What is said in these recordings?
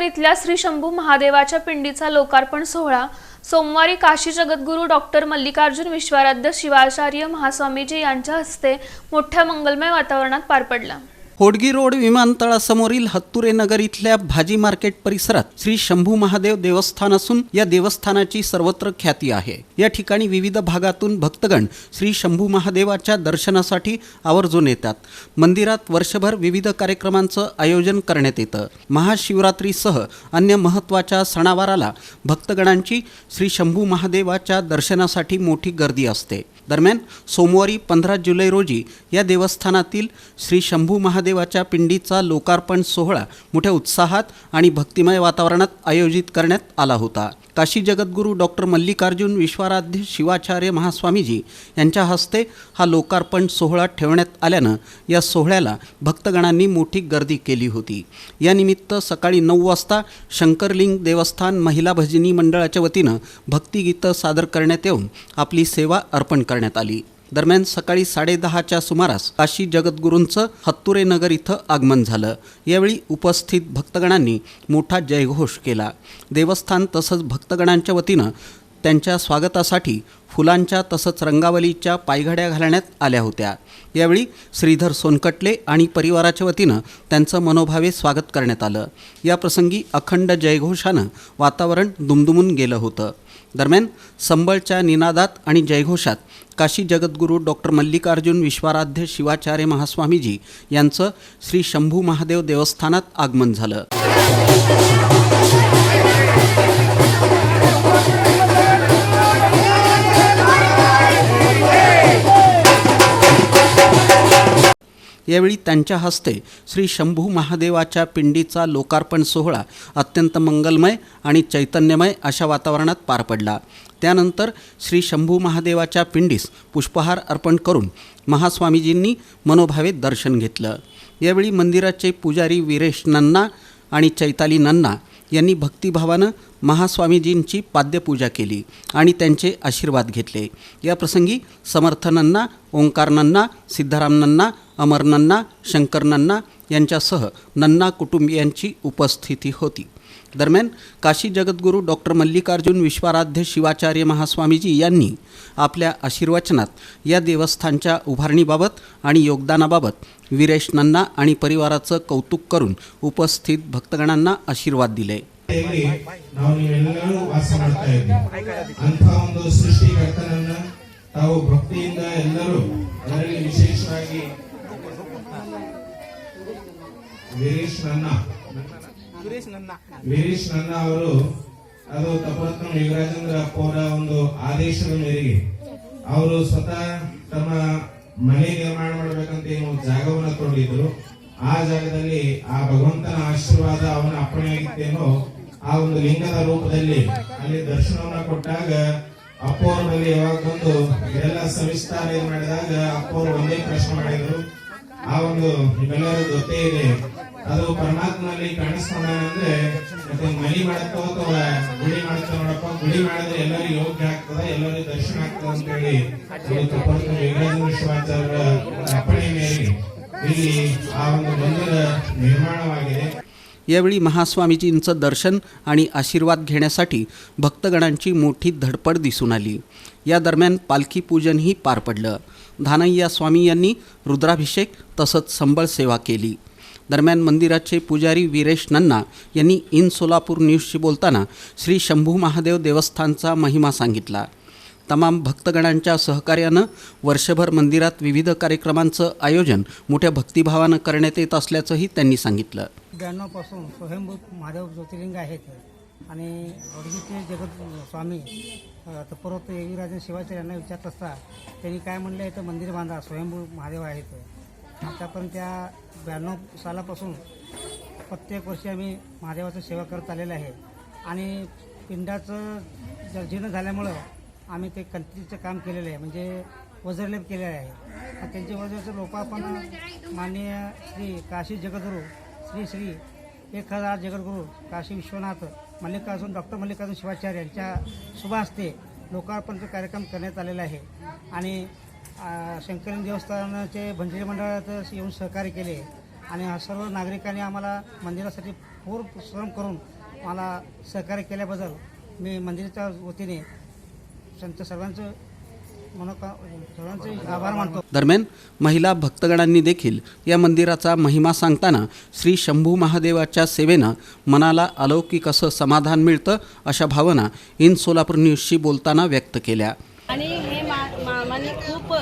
नगर इथल्या श्री शंभू महादेवाच्या पिंडीचा लोकार्पण सोहळा. सोमवारी काशी जगद्गुरू डॉक्टर मल्लिकार्जुन विश्वाराध्य शिवाचार्य महास्वामीजी यांच्या हस्ते मोठ्या मंगलमय वातावरणात पार पडला. होडगी रोड विमानतळासमोरील हत्तुरे नगर इथल्या भाजी मार्केट परिसरात श्री शंभू महादेव देवस्थान असून या देवस्थानाची सर्वत्र ख्याती आहे. या ठिकाणी विविध भागातून भक्तगण श्री शंभू महादेवाच्या दर्शनासाठी आवर्जून येतात. मंदिरात वर्षभर विविध कार्यक्रमांचं आयोजन करण्यात येतं. महाशिवरात्रीसह अन्य महत्त्वाच्या सणावाराला भक्तगणांची श्री शंभू महादेवाच्या दर्शनासाठी मोठी गर्दी असते. दरम्यान सोमवारी पंधरा जुलै रोजी या देवस्थानातील श्री शंभू महादेवाच्या पिंडीचा लोकार्पण सोहळा मोठ्या उत्साहात आणि भक्तिमय वातावरणात आयोजित करण्यात आला होता. काशी जगद्गुरू डॉक्टर मल्लिकार्जुन विश्वाराध्य शिवाचार्य महास्वामीजी यांच्या हस्ते हा लोकार्पण सोहळा ठेवण्यात आल्यानं या सोहळ्याला भक्तगणांनी मोठी गर्दी केली होती. यानिमित्त सकाळी नऊ वाजता शंकरलिंग देवस्थान महिला भजनी मंडळाच्या वतीनं भक्तिगीतं सादर करण्यात येऊन आपली सेवा अर्पण करण्यात आली. दरम्यान सकाळी साडेदहाच्या सुमारास काशी जगद्गुरूंचं हत्तुरे नगर इथं आगमन झालं. यावेळी उपस्थित भक्तगणांनी मोठा जयघोष केला. देवस्थान तसंच भक्तगणांच्या वतीनं त्यांच्या स्वागतासाठी फुलांच्या तसंच रंगावलीच्या पायघड्या घालण्यात आल्या होत्या. यावेळी श्रीधर सोनकटले आणि परिवाराच्या वतीनं त्यांचं मनोभावे स्वागत करण्यात आलं. याप्रसंगी अखंड जयघोषानं वातावरण दुमदुमून गेलं होतं. दरम्यान संबळच्या निनादात आणि जयघोषात काशी जगद्गुरू डॉक्टर मल्लिकार्जुन विश्वाराध्य शिवाचार्य महास्वामीजी यांचं श्री शंभू महादेव देवस्थानात आगमन झालं. यावेळी त्यांच्या हस्ते श्री शंभू महादेवाच्या पिंडीचा लोकार्पण सोहळा अत्यंत मंगलमय आणि चैतन्यमय अशा वातावरणात पार पडला. त्यानंतर श्री शंभू महादेवाच्या पिंडीस पुष्पहार अर्पण करून महास्वामीजींनी मनोभावे दर्शन घेतलं. यावेळी मंदिराचे पुजारी वीरेश नन्ना आणि चैताली नन्ना यांनी भक्तिभावानं महास्वामीजींची पाद्यपूजा केली आणि त्यांचे आशीर्वाद घेतले. या प्रसंगी समर्थ नन्ना ओंकार नन्ना सिद्धाराम नन्ना अमर नन्ना शंकर नन्ना यांच्यासह नन्ना कुटुंबियांची उपस्थिती होती. दरम्यान काशी जगद्गुरू डॉक्टर मल्लिकार्जुन विश्वाराध्य शिवाचार्य महास्वामीजी यांनी आपल्या आशीर्वचनात या देवस्थानच्या उभारणीबाबत आणि योगदानाबाबत वीरेश नन्ना आणि परिवाराचं कौतुक करून उपस्थित भक्तगणांना आशीर्वाद दिले ಜೊತೆಯಲ್ಲಿ ನಾವು ನೀವೆಲ್ಲರೂ ವಾಸ ಮಾಡ್ತಾ ಇದ್ದೀವಿ ಅಂತ ಒಂದು ಸೃಷ್ಟಿಕರ್ತನನ್ನ ತಾವು ಭಕ್ತಿಯಿಂದ ಎಲ್ಲರೂ ಅದರಲ್ಲಿ ವಿಶೇಷವಾಗಿ ವೀರೇಶ್ ನನ್ನ ವೀರೇಶ್ ನನ್ನ. ಅವರು, ಅದು ತಪರತ್ನ ಯುವರಾಜೇಂದ್ರ ಅವರ ಒಂದು ಆದೇಶದ ಮೇರೆಗೆ ಅವರು ಸ್ವತಃ ತಮ್ಮ ಮನೆ ನಿರ್ಮಾಣ ಮಾಡಬೇಕಂತ ಏನು ಜಾಗವನ್ನ ತಗೊಂಡಿದ್ರು. ಆ ಜಾಗದಲ್ಲಿ ಆ ಭಗವಂತನ ಆಶೀರ್ವಾದ ಅವನ ಅಪ್ಪಣೆಯಾಗಿತ್ತೇನೋ ಆ ಒಂದು ಲಿಂಗದ ರೂಪದಲ್ಲಿ ಅಲ್ಲಿ ದರ್ಶನವನ್ನ ಕೊಟ್ಟಾಗ ಅಪ್ಪವರಲ್ಲಿ ಯಾವಾಗ ಬಂದು ಇದೆಲ್ಲ ಸವಿಸ್ತಾರ ಮಾಡಿದಾಗ ಅಪ್ಪವರು ಒಂದೇ ಪ್ರಶ್ನೆ ಮಾಡಿದ್ರು. ಆ ಒಂದು ನಿಮ್ಮೆಲ್ಲರೂ ಗೊತ್ತೇ ಇದೆ ಅದು ಪರಮಾತ್ಮನಲ್ಲಿ ಕಾಣಿಸ್ಕೊಂಡಂದ್ರೆ ಮತ್ತೆ ಮನಿ ಮಾಡತ್ತೋ ಅಥವಾ ಗುಡಿ ಮಾಡತ್ತೋ ನೋಡಪ್ಪ ಗುಡಿ ಮಾಡಿದ್ರೆ ಎಲ್ಲರಿಗೂ ಯೋಗ್ಯ ಆಗ್ತದ ಎಲ್ಲರಿಗೂ ದರ್ಶನ ಆಗ್ತದ ಅಂತ ಹೇಳಿ ಇವತ್ತು ಪರಮ ವೇಗರಾಜೇಂದ್ರ ಶಿವಾಚಾರ್ಯರ ಅಪ್ಪಣೆ ಮೇರೆಗೆ ಇಲ್ಲಿ ಆ ಒಂದು ಮಂದಿರ ನಿರ್ಮಾಣವಾಗಿದೆ यावेळी महास्वामीजींचं दर्शन आणि आशीर्वाद घेण्यासाठी भक्तगणांची मोठी धडपड दिसून आली या दरम्यान पालखी पूजनही पार पडलं धानय्या स्वामी यांनी रुद्राभिषेक तसंच संबळ सेवा केली दरम्यान मंदिराचे पुजारी वीरेश नन्ना यांनी इन सोलापूर न्यूजशी बोलताना श्री शंभू महादेव देवस्थानचा महिमा सांगितला. तमाम भक्तगणांच्या सहकार्यानं वर्षभर मंदिरात विविध कार्यक्रमांचं आयोजन मोठ्या भक्तिभावानं करण्यात येत असल्याचंही त्यांनी सांगितलं. ब्याण्णवपासून स्वयंभूत महादेव ज्योतिर्लिंग आहेत आणि अडगीचे जगत स्वामी अ, तत्पर्वत योगीराजन शिवाचार्य यांना विचारत असता त्यांनी काय म्हणलं आहे तर मंदिर बांधा स्वयंभू महादेव आहेत. आता पण त्या ब्याण्णव सालापासून प्रत्येक वर्षी आम्ही महादेवाचं सेवा करत आलेलं आहे. आणि पिंडाचं जर्जीर्ण झाल्यामुळं आम्ही ते कंत्रीचं काम केलेलं आहे म्हणजे वजरलेप केलेलं आहे. त्यांचे त्यांच्या वजराचं लोकार्पण माननीय श्री काशी जगद्गुरू श्री श्री एक हजार जगद्गुरू काशी विश्वनाथ मल्लिकार्जुन डॉक्टर मल्लिकार्जुन शिवाचार्य यांच्या शुभ हस्ते लोकार्पणचा कार्यक्रम करण्यात आलेला आहे. आणि शंकरन देवस्थानाचे भंडारी मंडळात येऊन सहकार्य केले आणि हा सर्व नागरिकांनी आम्हाला मंदिरासाठी पूर श्रम करून मला सहकार्य केल्याबद्दल मी मंदिराच्या वतीने संत सर्वांचं आभार दरम्यान महिला भक्तगणांनी देखील या मंदिराचा महिमा सांगताना श्री शंभू महादेवाच्या सेवेनं मनाला अलौकिक असं समाधान मिळतं अशा भावना इन सोलापूर न्यूजशी बोलताना व्यक्त केल्या आणि हे मा मामाने खूप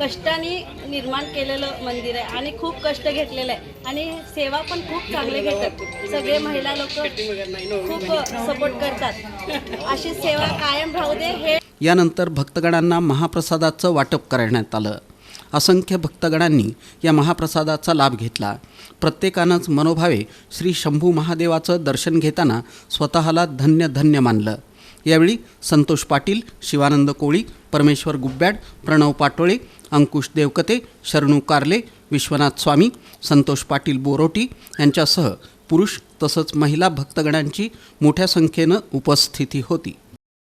कष्टाने निर्माण केलेलं मंदिर आहे आणि खूप कष्ट घेतलेलं आहे. आणि सेवा पण खूप चांगले घेतात. सगळे महिला लोक खूप सपोर्ट करतात. अशी सेवा कायम राहू दे हे यानंतर भक्तगणांना महाप्रसादाचं वाटप करण्यात आलं. असंख्य भक्तगणांनी या महाप्रसादाचा लाभ घेतला. प्रत्येकानंच मनोभावे श्री शंभू महादेवाचं दर्शन घेताना स्वतःला धन्य धन्य मानलं. यावेळी संतोष पाटील शिवानंद कोळी परमेश्वर गुब्ब्याड प्रणव पाटोळे अंकुश देवकते शरणू कार्ले विश्वनाथ स्वामी संतोष पाटील बोरोटी यांच्यासह पुरुष तसंच महिला भक्तगणांची मोठ्या संख्येनं उपस्थिती होती.